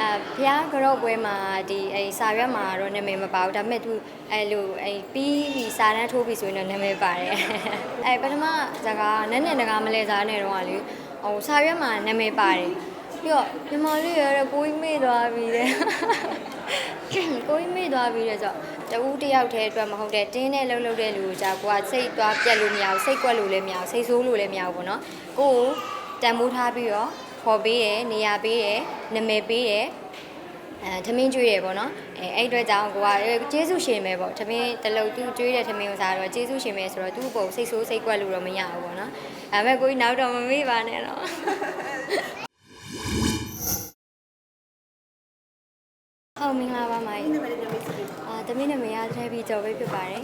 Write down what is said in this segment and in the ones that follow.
အဲဘုရားကြော့ပွဲမှာဒီအဲစာရွက်မှာတော့နာမည်မပါဘူးဒါပေမဲ့သူအဲလိုအဲပြီးပြီးစာတန်းထိုးပြီးဆိုရင်တော့နာမည်ပါတယ်အဲပထမဇာကနက်နဲ့ငကားမလဲစားနေတော့ကလေဟိုစာရွက်မှာနာမည်ပါတယ်ပြီးတော့ညီမလေးရတဲ့ကိုကြီးမေ့သွားပြီတဲ့ကိုကြီးမေ့သွားပြီတဲ့ဆိုတော့တူးတယောက်တည်းအတွက်မဟုတ်တဲ့တင်းနဲ့လှုပ်လှုပ်တဲ့လူကိုကြာကိုကစိတ်သွားပြက်လို့မရဘူးစိတ်ကွက်လို့လည်းမရဘူးစိတ်ဆိုးလို့လည်းမရဘူးပေါ့နော်ကိုကိုတန်မိုးထားပြီးတော့ ခေါ်ပေးရနေရာပေးရနာမည်ပေးရအဲထမင်းကျွေးရပေါ့နော်အဲအဲ့အတွက်ကြောင့်ကိုကကျေးဇူးရှင်ပဲပေါ့ထမင်းတလုံးသူကျွေးတဲ့ထမင်းကိုစားတော့ကျေးဇူးရှင်ပဲဆိုတော့သူ့ပုံစိတ်ဆိုးစိတ်ကွက်လို့တော့မရဘူးပေါ့နော်အဲမဲ့ကိုကြီးနောက်တော့မမေ့ပါနဲ့တော့ဟုတ်မင်္ဂလာပါမိုင်းဒီနေ့လည်းပြောပြစီတယ်အာတမင်းနာမည်ရတဲ့ပြီးကြော်ပေးဖြစ်ပါတယ်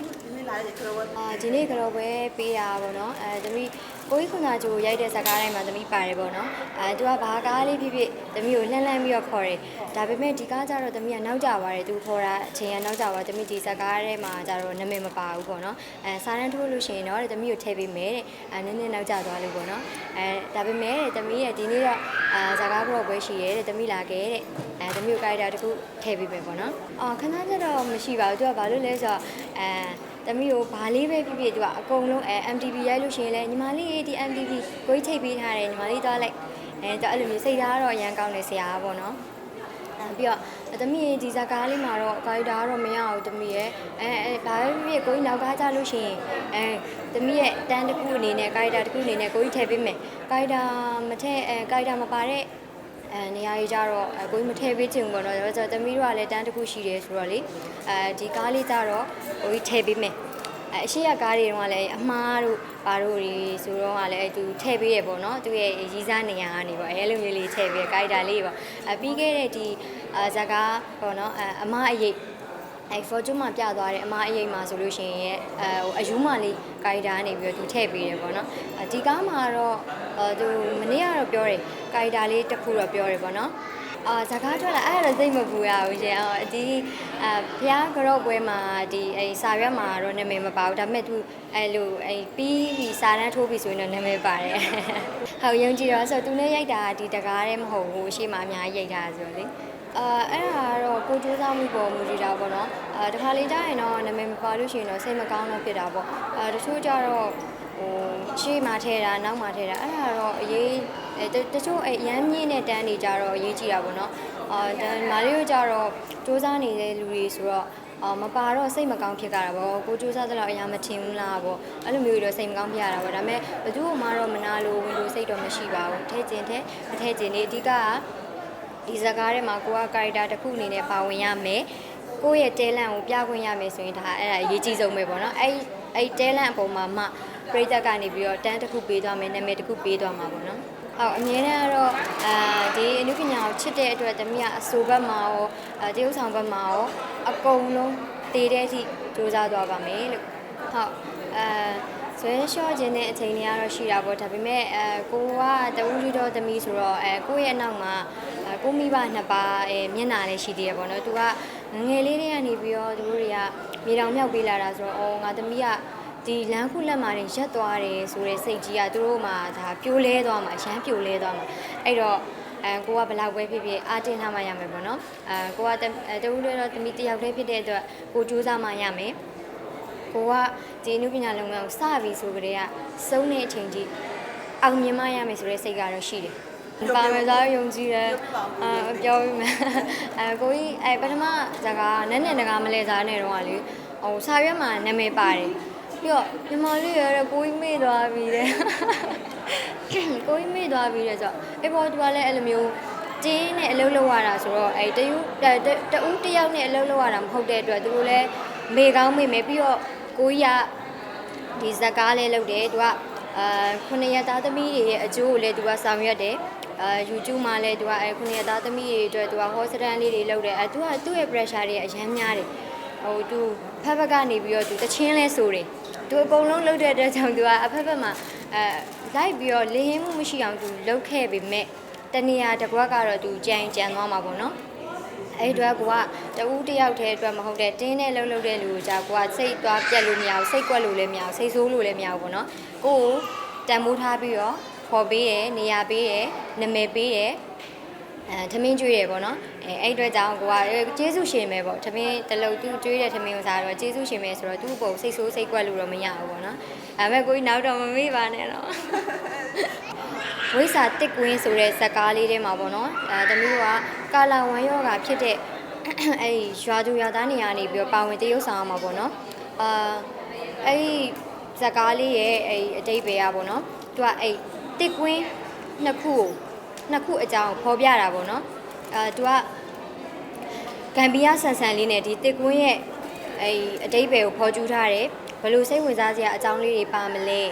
ဒီနေ့လာတဲ့ခရောဘတ်အာဒီနေ့ကတော့ပဲပေးတာပေါ့နော်အဲသမီးကိုကြီးခုနာချိုရိုက်တဲ့ဇာတ်ကားတိုင်းမှာသမီးပါတယ်ပေါ့နော်အဲသူကဘာကားလေးဖြစ်ဖြစ်သမီးကိုလှမ်းလှမ်းပြီးတော့ခေါ်တယ်ဒါပေမဲ့ဒီကားကျတော့သမီးကနောက်ကျသွားတယ်သူခေါ်တာအချိန်ကနောက်ကျသွားသမီးဒီဇာတ်ကားထဲမှာကျတော့နာမည်မပါဘူးပေါ့နော်အဲစာရန်ထိုးလို့ရှိရင်တော့တဲ့သမီးကိုထည့်ပေးမယ်တဲ့အဲနည်းနည်းနောက်ကျသွားလို့ပေါ့နော်အဲဒါပေမဲ့တဲ့သမီးရဲ့ဒီနေ့တော့အာဇာတ်ကားကတော့ပွဲရှိရဲတဲ့သမီးလာခဲ့တဲ့အဲသမီးကိုကိုက်တာတခုထည့်ပေးမယ်ပေါ့နော်အော်ခဏကျတော့မရှိပါဘူးသူကဘာလို့လဲဆိုတော့အဲ သမီးကိုဘာလေးပဲဖြစ်ဖြစ်သူကအကုန်လုံးအဲ MTV ရိုက်လို့ရှိရင်လည်းညီမလေးဒီ MTV ကိုကြီးချိန်ပေးထားတယ်ညီမလေးသွားလိုက်အဲတော့အဲ့လိုမျိုးစိတ်ဓာတ်ကတော့အရန်ကောင်းနေဆရာပေါ့နော်အဲပြီးတော့သမီးဒီဇာကားလေးမှာတော့အကိုက်တာကတော့မရအောင်သမီးရဲ့အဲအဲဘာပဲဖြစ်ဖြစ်ကိုကြီးနောက်ကားကြလို့ရှိရင်အဲသမီးရဲ့တန်းတစ်ခုအနေနဲ့ကိုက်တာတစ်ခုအနေနဲ့ကိုကြီးထည့်ပေးမယ်ကိုက်တာမထည့်အဲကိုက်တာမပါတဲ့ အဲနေရာကြီးကြတော့အဲကိုကြီးမထည့်ပေးချင်ဘူးပေါ့နော်ဒါဆိုတော့သမီးတို့ကလည်းတန်းတစ်ခုရှိတယ်ဆိုတော့လေအဲဒီကားလေးကြတော့ကိုကြီးထည့်ပေးမယ်အဲအရှိရကားတွေတော့လည်းအမှားတို့ဘာတို့တွေဆိုတော့ကလည်းသူထည့်ပေးရပေါ့နော်သူရဲ့ရီးစားနေရာကနေပေါ့အဲလိုမျိုးလေးထည့်ပေးကားတာလေးပေါ့အပြီးခဲ့တဲ့ဒီအာဇာကားပေါ့နော်အအမအရေး အဲ fortune မှာပြသွားတဲ့အမအရေးမှာဆိုလို့ရှိရင်အဲဟိုအယူမလေးကာရီတာကနေပြီးတော့သူထည့်ပေးတယ်ပေါ့နော်ဒီကားမှာတော့အဲသူမနေ့ကတော့ပြောတယ်ကာရီတာလေးတစ်ခုတော့ပြောတယ်ပေါ့နော်အာဇကားထွက်လာအဲ့ဒါတော့စိတ်မပူရဘူးရှင်အော်ဒီအဘုရားကြော့ပွဲမှာဒီအဲစာရွက်မှာတော့နာမည်မပါဘူးဒါပေမဲ့သူအဲလိုအဲပြီးပြီးစာတန်းထိုးပြီးဆိုရင်တော့နာမည်ပါတယ်ဟုတ်ယုံကြည်တော့ဆိုတော့သူနဲ့ရိုက်တာဒီတကားတည်းမဟုတ်ဘူးရှေ့မှာအများကြီးရိုက်တာဆိုတော့လေအာအဲ့ဒါ ကတော့ကိုကြိုးစားမှုပေါ်မူတည်တာပေါ့နော်အာတခါလေကြာရင်တော့နာမည်မပါလို့ရှိရင်တော့စိတ်မကောင်းတော့ဖြစ်တာပေါ့အာတချို့ကြတော့ဟိုရှေ့မှာထဲတာနောက်မှာထဲတာအဲ့ဒါတော့အရေးအဲတတချို့အဲရမ်းမြင့်တဲ့တန်းတွေကြတော့အရေးကြီးတာပေါ့နော်အာဒါမာရီယိုကြတော့စူးစမ်းနေတဲ့လူတွေဆိုတော့အော်မပါတော့စိတ်မကောင်းဖြစ်ကြတာပေါ့ကိုစူးစမ်းသလောက်အရာမထင်ဘူးလားပေါ့အဲ့လိုမျိုးတွေတော့စိတ်မကောင်းဖြစ်ရတာပေါ့ဒါပေမဲ့ဘယ်သူမှတော့မနာလို့ဝင်လို့စိတ်တော့မရှိပါဘူးထဲကျင်ထဲမထဲကျင်နေအဓိကက ဒီဇာတ်ကားထဲမှာကိုကကာရီတာတစ်ခုအနေနဲ့ပါဝင်ရမယ်ကိုယ့်ရဲ့တဲလန့်ကိုပြခွင့်ရမယ်ဆိုရင်ဒါအဲ့ဒါအရေးကြီးဆုံးပဲပေါ့နော်အဲ့အဲ့တဲလန့်အပေါ်မှာမှပရိသတ်ကနေပြီးတော့တန်းတစ်ခုပေးသွားမယ်နာမည်တစ်ခုပေးသွားမှာပေါ့နော်ဟုတ်အမြဲတမ်းကတော့အာဒီအနုပညာကိုချစ်တဲ့အတွက်တမီးကအဆိုဘက်မှာရောအဲတရုပ်ဆောင်ဘက်မှာရောအကုန်လုံးတည်တဲ့အထိစူးစမ်းသွားပါမယ်လို့ဟုတ်အဲဆွဲလျှော့ခြင်းတဲ့အချိန်တွေကတော့ရှိတာပေါ့ဒါပေမဲ့အဲကိုကတဝူးလီတော်သမီးဆိုတော့အဲကိုယ့်ရဲ့အနောက်မှာအဲ ကိုမိဘနှစ်ပါးအဲမျက်နှာလည်းရှိသေးတယ်ပေါ့နော်သူကငငယ်လေးတွေကနေပြီးတော့သူတို့တွေကမြေတောင်မြောက်ပေးလာတာဆိုတော့အော်ငါသမီးကဒီလမ်းခုလက်မှာနေရက်သွားတယ်ဆိုတဲ့စိတ်ကြီးကသူတို့မှဒါပြိုးလဲသွားမှာရမ်းပြိုးလဲသွားမှာအဲ့တော့အဲကိုကဘလောက်ပဲဖြစ်ဖြစ်အားတင်းထားမှရမယ်ပေါ့နော်အဲကိုကတဝူးလေးတော့သမီးတယောက်တည်းဖြစ်တဲ့အတွက်ကိုကြိုးစားမှရမယ်ကိုကဒီနုပညာလုပ်ငန်းကိုစပြီဆိုကြတဲ့ကစုံတဲ့အချိန်ကြီးအောင်မြင်မရမယ်ဆိုတဲ့စိတ်ကတော့ရှိတယ်။ ပါမယ်သားယုံကြည်တယ်။အာပြောပြီးမယ်။အဲကိုကြီးအဲပထမဇာကနက်နဲ့ငကားမလဲစားနေတော့ကလေဟိုစာရွက်မှာနာမည်ပါတယ်။ပြီးတော့ညီမလေးရတဲ့ကိုကြီးမေ့သွားပြီတဲ့။ကိုကြီးမေ့သွားပြီတဲ့ဆိုတော့အေးပေါ်သူကလည်းအဲ့လိုမျိုးတင်းနဲ့အလုပ်လုပ်ရတာဆိုတော့အဲတယူတဦးတယောက်နဲ့အလုပ်လုပ်ရတာမဟုတ်တဲ့အတွက်သူတို့လည်းမေကောင်းမေမယ်ပြီးတော့ကိုကြီးကဒီဇက်ကားလေးလုပ်တယ်သူကအာခုနှစ်ရက်သားသမီးတွေရဲ့အကျိုးကိုလည်းသူကဆောင်ရွက်တယ် အာ YouTube မှာလည်းသူကအဲခုနှစ်ရက်သားသမီးတွေအတွက်သူက hospital လေးတွေလုပ်တယ်အဲသူကသူ့ရဲ့ pressure တွေအများများတယ်ဟိုသူဖက်ဖက်ကနေပြီးတော့သူတချင်းလဲဆိုတယ်သူအကုန်လုံးလုပ်တဲ့အတွက်ကြောင့်သူကအဖက်ဖက်မှာအဲလိုက်ပြီးတော့လင်းဟင်းမှုမရှိအောင်သူလုပ်ခဲ့ပေမဲ့တနေရာတစ်ခွက်ကတော့သူကြံကြံသွားမှာပေါ့နော်အဲ့တော့ကိုကတူးတယောက်တည်းအတွက်မဟုတ်တဲ့တင်းနဲ့လှုပ်လှုပ်တဲ့လူကိုကြာကိုကစိတ်သွားပြက်လို့မရဘူးစိတ်ကွက်လို့လည်းမရဘူးစိတ်ဆိုးလို့လည်းမရဘူးပေါ့နော်ကိုကိုတန်မိုးထားပြီးတော့ ခေါ်ပေးရနေရာပေးရနာမည်ပေးရအဲထမင်းကျွေးတယ်ပေါ့နော်အဲအဲ့အတွက်ကြောင့်ကိုကကျေးဇူးရှင်ပဲပေါ့ထမင်းတလုံးသူကျွေးတဲ့ထမင်းကိုစားတော့ကျေးဇူးရှင်ပဲဆိုတော့သူ့ပုံစိတ်ဆိုးစိတ်ကွက်လို့တော့မရဘူးပေါ့နော်အဲမဲ့ကိုကြီးနောက်တော့မမေ့ပါနဲ့တော့ဝိစာတစ်ကွင်းဆိုတဲ့ဇာတ်ကားလေးထဲမှာပေါ့နော်အဲသမီးကကာလာဝမ်ယောဂါဖြစ်တဲ့အဲ့ဒီရွာသူရွာသားနေရာနေပြီးတော့ပါဝင်တရုပ်ဆောင်အောင်မှာပေါ့နော်အာအဲ့ဒီဇာတ်ကားလေးရဲ့အဲ့ဒီအတိတ်ပဲอ่ะပေါ့နော်သူကအဲ့ တစ်ကွင်းနှစ်ခုကိုနှစ်ခုအကြောင်းဖော်ပြတာပေါ့နော်အာသူကဂမ်ဘီယာဆန်ဆန်လေးနဲ့ဒီတစ်ကွင်းရဲ့အဲ့ဒီအတိတ်ပဲကိုဖော်ကျူးထားတယ်ဘယ်လိုစိတ်ဝင်စားစရာအကြောင်းလေးတွေပါမလဲ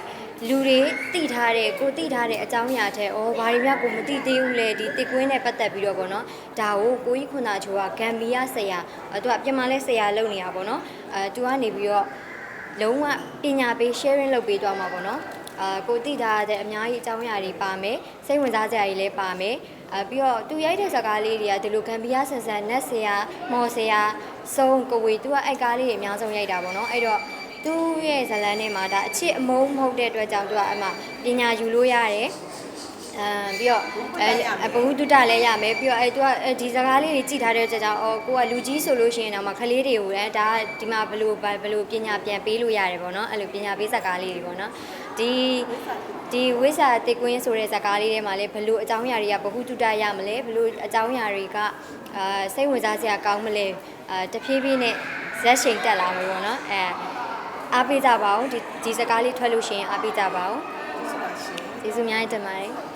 လူတွေသိထားတဲ့ကိုသိထားတဲ့အကြောင်းအရာတဲ့အော်ဘာတွေများကိုမသိသေးဘူးလေဒီတစ်ကွင်းနဲ့ပတ်သက်ပြီးတော့ပေါ့နော်ဒါကိုကိုကြီးခွန်သာချိုကဂမ်ဘီယာဆရာအဲသူကပြင်မာလဲဆရာလုပ်နေတာပေါ့နော်အဲသူကနေပြီးတော့လုံးဝပညာပေး sharing လုပ်ပေးသွားမှာပေါ့နော် အာကိုသိထားတဲ့အများကြီးအကြောင်းအရာတွေပါမယ်စိတ်ဝင်စားစရာတွေလည်းပါမယ်အဲပြီးတော့သူရိုက်တဲ့ဇာတ်ကားလေးတွေကဒီလိုဂမ်ဘီယာဆန်ဆန်နတ်ဆရာမော်ဆရာစုံကိုဝေသူကအဲ့ကားလေးတွေအများဆုံးရိုက်တာပေါ့နော်အဲ့တော့သူ့ရဲ့ဇာတ်လမ်းထဲမှာဒါအချစ်အမုန်းမဟုတ်တဲ့အတွက်ကြောင့်သူကအမှပညာယူလို့ရတယ်အဲပြီးတော့အဲဘဝတုတလည်းရမယ်ပြီးတော့အဲသူကဒီစကားလေးတွေကြည်ထားတဲ့အတွက်ကြောင့်အော်ကိုကလူကြီးဆိုလို့ရှိရင်တော့မှခလေးတွေကိုလည်းဒါဒီမှာဘလို့ဘလို့ပညာပြန်ပေးလို့ရတယ်ပေါ့နော်အဲ့လိုပညာပေးစကားလေးတွေပေါ့နော် ဒီဒီဝိစာတေကွင်းဆိုတဲ့ဇာတ်ကားလေးထဲမှာလည်းဘလို့အကြောင်းအရာတွေကဘဟုတုတရမလဲဘလို့အကြောင်းအရာတွေကအာစိတ်ဝင်စားစရာကောင်းမလဲအာတဖြည်းဖြည်းနဲ့ဇက်ရှိန်တက်လာမှာပေါ့နော်အဲအားပေးကြပါဦးဒီဒီစကားလေးထွက်လို့ရှိရင်အားပေးကြပါဦးကျေးဇူးများတင်ပါတယ်